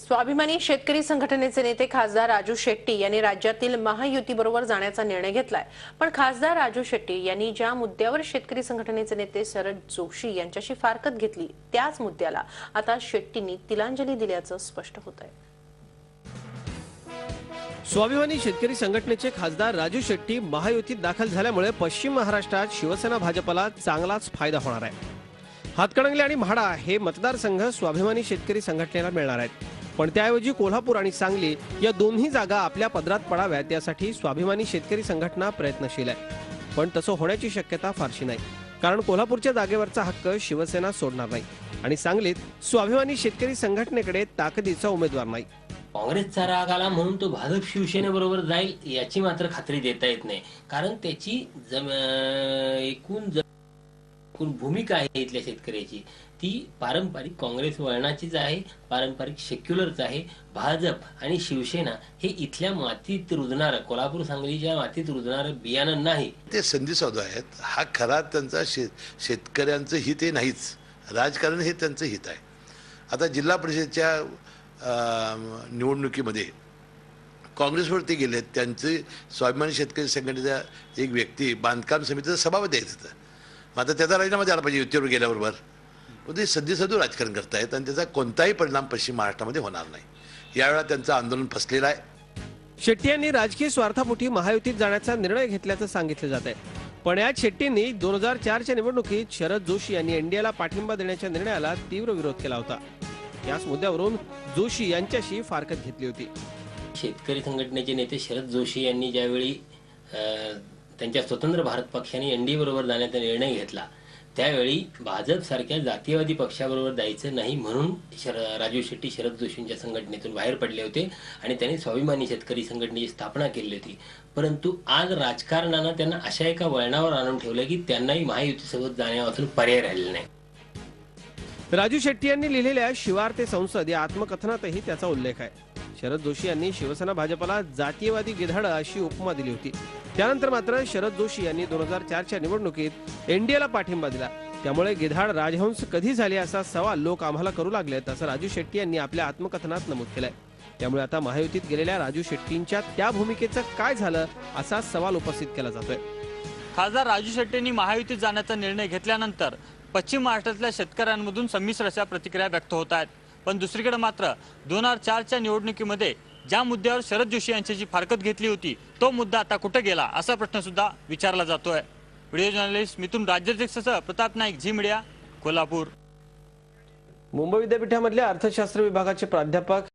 स्वाभिमानी शेतकरी संघटनेचे नेते खासदार राजू शेट्टी यांनी राज्यातील महायुतीबरोबर जाण्याचा निर्णय घेतलाय. पण खासदार राजू शेट्टी यांनी ज्या मुद्द्यावर शेतकरी संघटनेचे नेते शरद जोशी यांच्याशी फारकत घेतली त्याच मुद्द्याला आता शेट्टींनी तिलांजली दिल्याचं स्पष्ट होत आहे स्वाभिमानी शेतकरी संघटनेचे खासदार राजू शेट्टी महायुतीत दाखल झाल्यामुळे पश्चिम महाराष्ट्रात शिवसेना भाजपला चांगलाच फायदा होणार आहे. हातकणंगले आणि म्हाडा हे मतदारसंघ स्वाभिमानी शेतकरी संघटनेला मिळणार आहेत. पण त्याऐवजी कोल्हापूर आणि सांगली या दोन्ही जागा आपल्या पदरात पडाव्यात यासाठी स्वाभिमानी शेतकरी संघटना प्रयत्नशील आहे. पण तसं होण्याची शक्यता फारशी नाही. कारण कोल्हापूरच्या जागेवरचा हक्क शिवसेना सोडणार नाही आणि सांगलीत स्वाभिमानी शेतकरी संघटनेकडे ताकदीचा उमेदवार नाही. काँग्रेसचा राग आला म्हणून तो भाजप शिवसेनेबरोबर जाईल याची मात्र खात्री देता येत नाही. कारण त्याची जम एकूण भूमिका आहे इथल्या शेतकऱ्याची. ती पारंपरिक काँग्रेस वळणाचीच आहे पारंपरिक सेक्युलरच आहे. भाजप आणि शिवसेना हे इथल्या मातीत रुजणारं कोल्हापूर सांगलीच्या मातीत रुजणारं बियाणं नाही. ते संधी साधू आहेत. हा खरा त्यांचा शे शेतकऱ्यांचं हित हे नाहीच. राजकारण हे त्यांचं हित आहे. आता जिल्हा परिषदेच्या अं, निवडणुकीमध्ये काँग्रेसवरती गेले त्यांचे स्वाभिमानी शेतकरी संघटनेचा एक व्यक्ती बांधकाम समितीचा सभापती आहे तिथं. मग आता त्याचा राजीनामा द्यायला पाहिजे. युतीवर गेल्याबरोबर पण ते सध्या साधू राजकारण करतायत आणि त्याचा कोणताही परिणाम पश्चिम महाराष्ट्रामध्ये होणार नाही. यावेळा त्यांचं आंदोलन फसलेलं आहे. शेट्टी यांनी राजकीय स्वार्थापोटी महायुतीत जाण्याचा निर्णय घेतल्याचं सांगितलं जात आहे. पण यात शेट्टींनी दोन हजार चारच्या निवडणुकीत शरद जोशी यांनी एनडीएला पाठिंबा देण्याच्या निर्णयाला तीव्र विरोध केला होता. याच मुद्द्यावरून जोशी यांच्याशी फारकत घेतली होती. शेतकरी संघटनेचे नेते शरद जोशी यांनी ज्यावेळी अं, त्यांच्या स्वतंत्र भारत पक्षाने एनडीए बरोबर जाण्याचा निर्णय घेतला. त्यावेळी भाजप सारख्या जातीयवादी पक्षाबरोबर जायचं नाही म्हणून शर राजू शेट्टी शरद जोशींच्या संघटनेतून बाहेर पडले होते आणि त्यांनी स्वाभिमानी शेतकरी संघटनेची स्थापना केली होती. परंतु आज राजकारणानं त्यांना अशा एका वळणावर आणून ठेवलं की त्यांनाही महायुतीसोबत जाण्यापासून पर्याय राहिलेला नाही. राजू शेट्टी यांनी लिहिलेल्या शिवार ते संसद या आत्मकथनातही त्याचा उल्लेख आहे. शरद जोशी यांनी शिवसेना भाजपला जातीयवादी गिधाडं अशी उपमा दिली होती. त्यानंतर मात्र शरद जोशी यांनी दोन हजार चारच्या निवडणुकीत एनडीएला पाठिंबा दिला. त्यामुळे गिधाड राजहंस कधी झाले असा सवाल लोक आम्हाला करू लागलेत असं राजू शेट्टी यांनी आपल्या आत्मकथनात नमूद केलंय. त्यामुळे आता महायुतीत गेलेल्या राजू शेट्टींच्या त्या भूमिकेचं काय झालं असा सवाल उपस्थित केला जातोय. खासदार राजू शेट्टींनी महायुतीत जाण्याचा निर्णय घेतल्यानंतर पश्चिम महाराष्ट्रातल्या शेतकऱ्यांमधून संमिश्र अशा प्रतिक्रिया व्यक्त होत आहेत. पण दुसरीकडे मात्र दोन हजार चारच्या निवडणुकीमध्ये ज्या मुद्द्यावर शरद जोशी यांची जी फारकत घेतली होती तो मुद्दा आता कुठे गेला असा प्रश्न सुद्धा विचारला जातोय. व्हिडिओ जर्नलिस्ट मिथून राज्याध्यक्षसह प्रताप नाईक झी मीडिया कोल्हापूर. मुंबई विद्यापीठामधल्या अर्थशास्त्र विभागाचे प्राध्यापक